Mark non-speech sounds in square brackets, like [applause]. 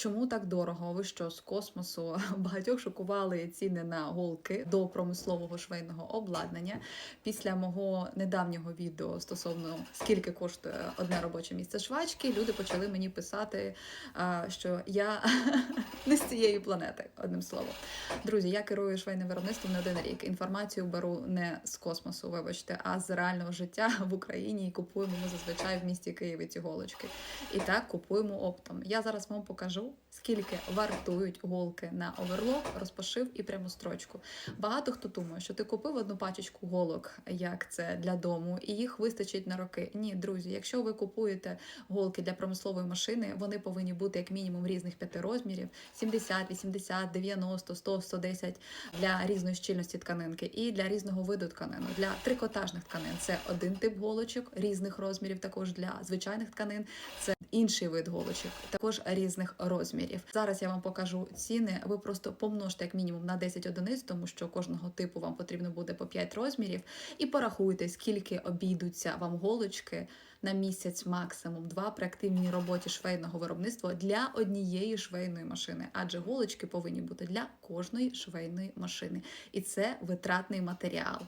Чому так дорого? Ви що з космосу [laughs] багатьох шокували ціни на голки до промислового швейного обладнання. Після мого недавнього відео стосовно скільки коштує одне робоче місце швачки, люди почали мені писати, що я не з цієї планети, одним словом. Друзі, я керую швейним виробництвом не один рік. Інформацію беру не з космосу, вибачте, а з реального життя в Україні і купуємо ми зазвичай в місті Києві ці голочки. І так купуємо оптом. Я зараз вам покажу, скільки вартують голки на оверлок, розпошив і пряму строчку. Багато хто думає, що ти купив одну пачечку голок, як це для дому, і їх вистачить на роки. Ні, друзі, якщо ви купуєте голки для промислової машини, вони повинні бути як мінімум різних п'яти розмірів: 70, 80, 90, 100, 110 для різної щільності тканинки і для різного виду тканину. Для трикотажних тканин це один тип голочок різних розмірів. Також для звичайних тканин це інший вид голочок, також різних розмірів. Зараз я вам покажу ціни. Ви просто помножте як мінімум на 10 одиниць, тому що кожного типу вам потрібно буде по 5 розмірів, і порахуйте, скільки обійдуться вам голочки на місяць, максимум два при активній роботі швейного виробництва для однієї швейної машини, адже голочки повинні бути для кожної швейної машини, і це витратний матеріал.